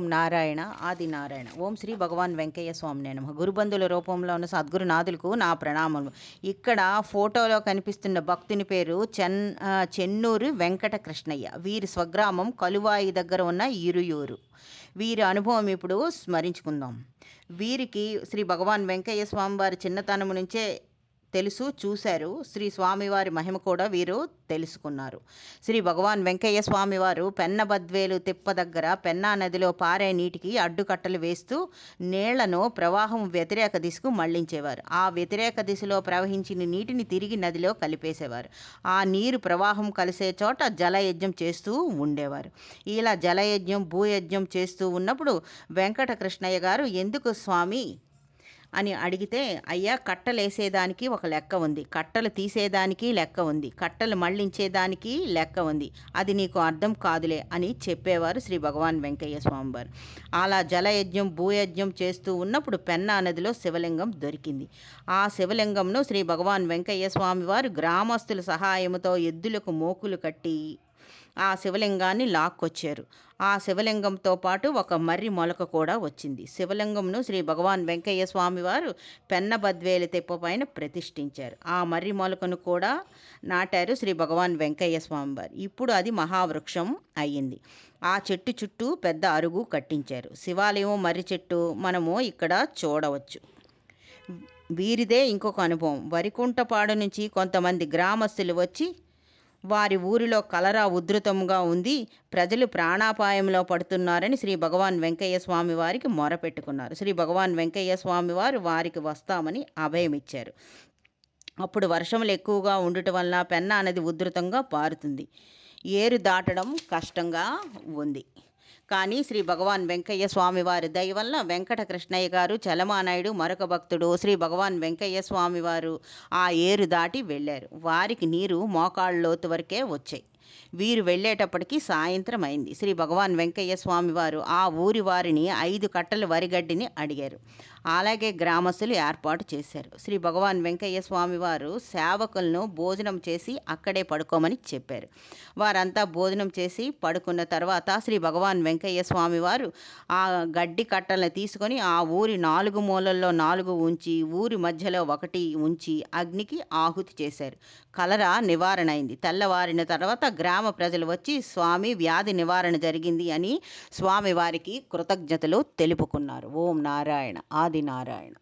ఓం నారాయణ ఆది నారాయణ. ఓం శ్రీ భగవాన్ వెంకయ్య స్వామి నమ. గురుబంధుల రూపంలో ఉన్న సద్గురునాథులకు నా ప్రణామములు. ఇక్కడ ఫోటోలో కనిపిస్తున్న భక్తుని పేరు చెన్ చెన్నూరు వెంకట కృష్ణయ్య వీరి స్వగ్రామం కలువాయి దగ్గర ఉన్న ఇరుయూరు. వీరి అనుభవం ఇప్పుడు స్మరించుకుందాం. వీరికి శ్రీ భగవాన్ వెంకయ్య స్వామి వారి చిన్నతనం నుంచే తెలుసు చూశారు. శ్రీ స్వామివారి మహిమ కూడా వీరు తెలుసుకున్నారు. శ్రీ భగవాన్ వెంకయ్య స్వామివారు పెన్నబద్వేలు తిప్ప దగ్గర పెన్నా నదిలో పారే నీటికి అడ్డుకట్టలు వేస్తూ నీళ్ళను ప్రవాహం వ్యతిరేక దిశకు మళ్ళించేవారు. ఆ వ్యతిరేక దిశలో ప్రవహించిన నీటిని తిరిగి నదిలో కలిపేసేవారు. ఆ నీరు ప్రవాహం కలిసే చోట జలయజ్ఞం చేస్తూ ఉండేవారు. ఇలా జలయజ్ఞం భూయజ్ఞం చేస్తూ ఉన్నప్పుడు వెంకటకృష్ణయ్య గారు ఎందుకు స్వామి అని అడిగితే అయ్యా కట్టలేసేదానికి ఒక లెక్క ఉంది. కట్టలు తీసేదానికి లెక్క ఉంది. కట్టలు మళ్ళించేదానికి లెక్క ఉంది. అది నీకు అర్థం కాదులే అని చెప్పేవారు శ్రీ భగవాన్ వెంకయ్య స్వామివారు. అలా జలయజ్ఞం భూయజ్ఞం చేస్తూ ఉన్నప్పుడు పెన్నా నదిలో శివలింగం దొరికింది. ఆ శివలింగంను శ్రీ భగవాన్ వెంకయ్య స్వామివారు గ్రామస్తుల సహాయంతో ఎద్దులకు మోకులు కట్టి ఆ శివలింగాన్ని లాక్కొచ్చారు. ఆ శివలింగంతో పాటు ఒక మర్రి మొలక కూడా వచ్చింది. శివలింగంను శ్రీ భగవాన్ వెంకయ్య స్వామి వారు పెన్నబద్వేలి తెప్ప పైన ప్రతిష్ఠించారు. ఆ మర్రి మొలకను కూడా నాటారు శ్రీ భగవాన్ వెంకయ్య స్వామి వారు. ఇప్పుడు అది మహావృక్షం అయ్యింది. ఆ చెట్టు చుట్టూ పెద్ద అరుగు కట్టించారు. శివాలయం మర్రి చెట్టు మనము ఇక్కడ చూడవచ్చు. వీరిదే ఇంకొక అనుభవం. వరికుంటపాడు నుంచి కొంతమంది గ్రామస్తులు వచ్చి వారి ఊరిలో కలరా ఉధృతంగా ఉంది. ప్రజలు ప్రాణాపాయంలో పడుతున్నారని శ్రీ భగవాన్ వెంకయ్య స్వామి వారికి మొరపెట్టుకున్నారు. శ్రీ భగవాన్ వెంకయ్య స్వామి వారు వారికి వస్తామని అభయమిచ్చారు అప్పుడు వర్షములు ఎక్కువగా ఉండటం వల్ల పెన్నా నది ఉధృతంగా పారుతుంది. ఏరు దాటడం కష్టంగా ఉంది. కానీ శ్రీ భగవాన్ వెంకయ్య స్వామి వారి దయ వల్ల వెంకట కృష్ణయ్య గారు చలమానాయుడు మరొక భక్తుడు శ్రీ భగవాన్ వెంకయ్య స్వామి వారు ఆ ఏరు దాటి వెళ్ళారు. వారికి నీరు మోకాళ్ళలోతు వరకే వచ్చాయి. వీరు వెళ్ళేటప్పటికి సాయంత్రం అయింది శ్రీ భగవాన్ వెంకయ్య స్వామి వారు ఆ ఊరి వారిని ఐదు కట్టలు వరిగడ్డిని అడిగారు. అలాగే గ్రామస్తులు ఏర్పాటు చేశారు. శ్రీ భగవాన్ వెంకయ్య స్వామి వారు సేవకులను భోజనం చేసి అక్కడే పడుకోమని చెప్పారు. వారంతా భోజనం చేసి పడుకున్న తర్వాత శ్రీ భగవాన్ వెంకయ్య స్వామి వారు ఆ గడ్డి కట్టలను తీసుకొని ఆ ఊరి నాలుగు మూలల్లో నాలుగు ఉంచి ఊరి మధ్యలో ఒకటి ఉంచి అగ్నికి ఆహుతి చేశారు. కలరా నివారణ అయింది. తెల్లవారిన తర్వాత గ్రామ ప్రజలు వచ్చి స్వామి వ్యాధి నివారణ జరిగింది అని స్వామి వారికి కృతజ్ఞతలు తెలుపుకున్నారు. ఓం నారాయణ ఆది నారాయణ.